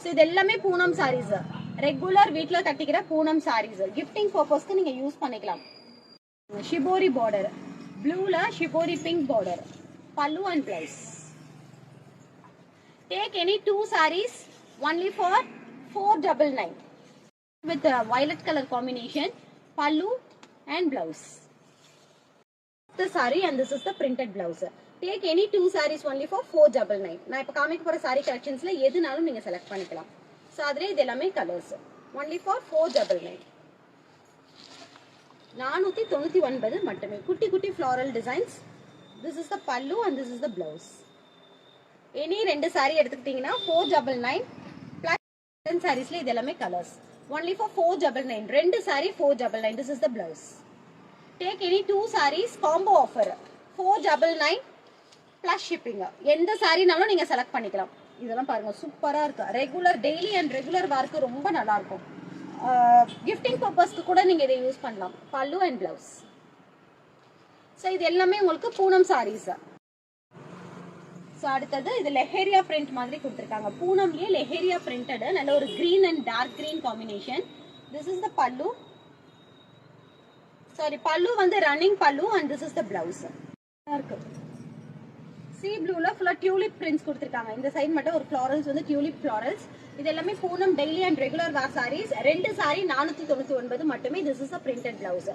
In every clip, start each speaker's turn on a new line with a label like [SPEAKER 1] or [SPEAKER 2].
[SPEAKER 1] So இது எல்லாமே Poonam saris regular வீட்ல கட்டிக்கிற பூனம் சாரீஸ் கிஃப்டிங் பர்பஸ்க்கு நீங்க யூஸ் பண்ணிக்கலாம் shibori border ப்ளூல shibori pink border pallu and blouse Take any two sarees only for four double nine with a violet color combination, pallu and blouse. The saree and this is the printed blouse. Take any two saris only for four double nine நான் இப்போ காமிக்க போகிற சாரீ கலெக்ஷன்ஸில் எதுனாலும் நீங்கள் select பண்ணிக்கலாம். So அதிலே இது எல்லாமே colours only for four double nine நானூற்றி தொண்ணூற்றி ஒன்பது மட்டுமே. குட்டி குட்டி floral designs this is the pallu and this is the blouse any ரெண்டு சாரீ எடுத்துக்கிட்டீங்கன்னா ஃபோர் டபுள் நைன் பிளஸ் சாரீஸ்ல இது எல்லாமே colours only for four double nine ரெண்டு sari four double nine this is the blouse take any two saris combo offer four double nine plus shipping எந்த சாரினாலும் நீங்கள் select பண்ணிக்கலாம். இதெல்லாம் பாருங்கள் சூப்பராக இருக்கு. ரெகுலர் டெய்லி அண்ட் ரெகுலர் வார்க்கு ரொம்ப நல்லாயிருக்கும் கிஃப்டிங் பர்பஸ்க்கு கூட நீங்கள் இதை யூஸ் பண்ணலாம். பல்லு அண்ட் பிளவுஸ் ஸோ இது எல்லாமே உங்களுக்கு பூனம் சாரீஸ் ஸோ அடுத்தது இது லெஹேரியா பிரிண்ட் மாதிரி கொடுத்துருக்காங்க. பூனம்லேயே லெஹேரியா பிரிண்டடு நல்ல ஒரு green and dark green combination this is the pallu. Sari pallu வந்து running pallu and this is the blouse இருக்கு. சி ப்ளூல ஃபுல்லா டியூலிப் பிரிண்ட்ஸ் கொடுத்துருக்காங்க. இந்த சைடு மட்டும் ஒரு ஃப்ளாரல்ஸ் வந்து டியூலிப் ஃப்ளாரல்ஸ் இது எல்லாமே Poonam daily and regular wear saris ரெண்டு சாரி நானூத்தி தொண்ணூத்தி ஒன்பது மட்டுமே. This is a printed blouse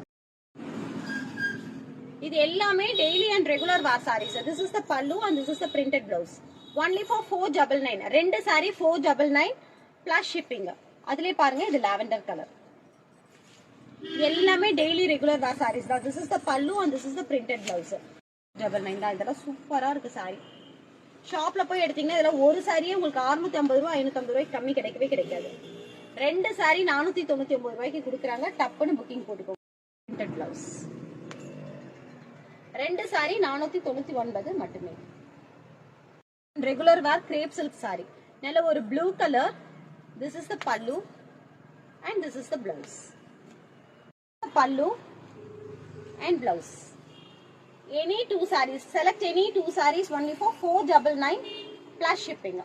[SPEAKER 1] இது எல்லாமே daily and regular wear saris this is the pallu and this is the printed blouse only for four double nine ரெண்டு sari four double nine plus shipping அதுலயே பாருங்க இது lavender colour எல்லாமே daily regular wear saris தான். This is the pallu and this is the printed blouse double nine தான். இதெல்லாம் சூப்பராக இருக்கு சாரி ஷாப்பில் போய் எடுத்தீங்கன்னா இதெல்லாம் ஒரு சாரியே உங்களுக்கு அறுநூத்தி ஐம்பது ரூபா ஐநூற்றம்பது ரூபாய்க்கு கம்மி கிடைக்கவே கிடைக்காது. ரெண்டு சாரி நானூற்றி தொண்ணூற்றி ஒன்பது ரூபாய்க்கு கொடுக்குறாங்க. டப்புன்னு புக்கிங் போட்டுக்கோங்க. பிரிண்டட் ப்ளவுஸ் ரெண்டு சாரி நானூற்றி தொண்ணூற்றி ஒன்பது மட்டுமே. Regular wear crepe silk sari நல்ல ஒரு blue colour this is the pallu and this is the blouse pallu and blouse any two sarees select any two sarees only for four double nine plus shipping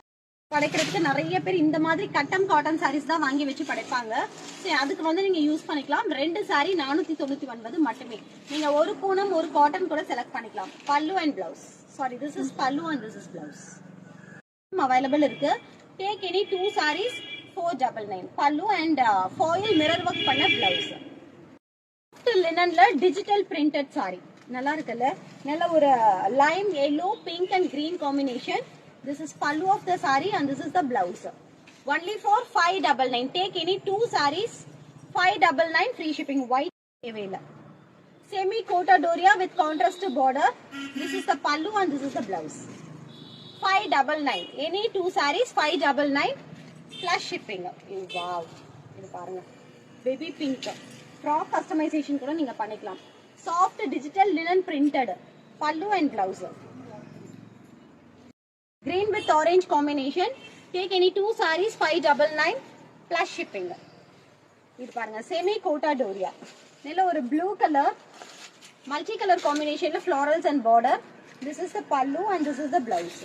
[SPEAKER 1] படைக்கிறதுக்கு நிறைய பேர் இந்த மாதிரி கட்டம் cotton saris தான் வாங்கி வச்சு படைப்பாங்க. சரி அதுக்கு வந்து நீங்கள் யூஸ் பண்ணிக்கலாம். ரெண்டு சாரீ நானூற்றி தொண்ணூற்றி ஒன்பது மட்டுமே. நீங்கள் ஒரு பூனம் ஒரு காட்டன் கூட செலக்ட் பண்ணிக்கலாம். Pallu and blouse sari this is pallu and this is blouse available இருக்கு. Take any two saris four double nine pallu and foil mirror work பண்ண பிளவுஸ் லினன்ல டிஜிட்டல் பிரிண்டட் சாரீ நல்லா இருக்குல்ல நல்ல ஒரு lime yellow pink and green combination this is pallu of the sari and this is the blouse only for five double nine take any two saris five double nine free shipping white தேவையில்லை. Semi Kota Doria with contrast border this is the pallu and this is the blouse five double nine any two saris five double nine plus shipping wow இது பாருங்க. Baby pink frock customisation கூட நீங்க பண்ணிக்கலாம். Soft digital linen printed pallu and blouse. Green with orange combination. Take any two saris five double nine shipping இது பாருங்க semi Kota Doria நல்ல ஒரு blue colour multi colour காம்பினேஷன்ல florals and border this is the pallu and this is the blouse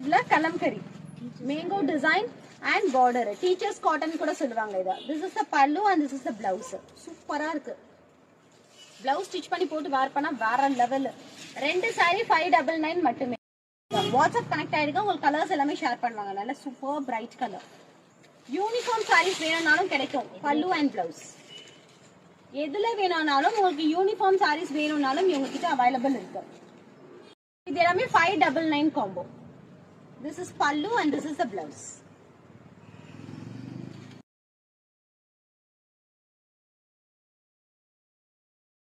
[SPEAKER 1] இதுல kalamkari mango design and border teachers cotton கூட சொல்லுவாங்க இதை. This is the pallu and this is the blouse சூப்பரா இருக்கு. Blouse stitch பண்ணி போட்டு வேர் பண்ணா வேற லெவல் ரெண்டு சாரி ஃபைவ் டபுள் நைன் மட்டுமே. வாட்ஸ்அப் கனெக்ட் ஆயிருக்கு? உங்களுக்கு கலர்ஸ் எல்லாமே ஷேர் பண்ணுவாங்க. நல்ல super bright colour uniform saris வேணும்னாலும் கிடைக்கும். பல்லு அண்ட் பிளவுஸ் எதுல வேணும்னாலும் உங்களுக்கு யூனிஃபார்ம் சாரீஸ் வேணும்னாலும் இவங்க கிட்ட அவைலபிள் இருக்கு. இது எல்லாமே five double nine combo this is pallu and this is the blouse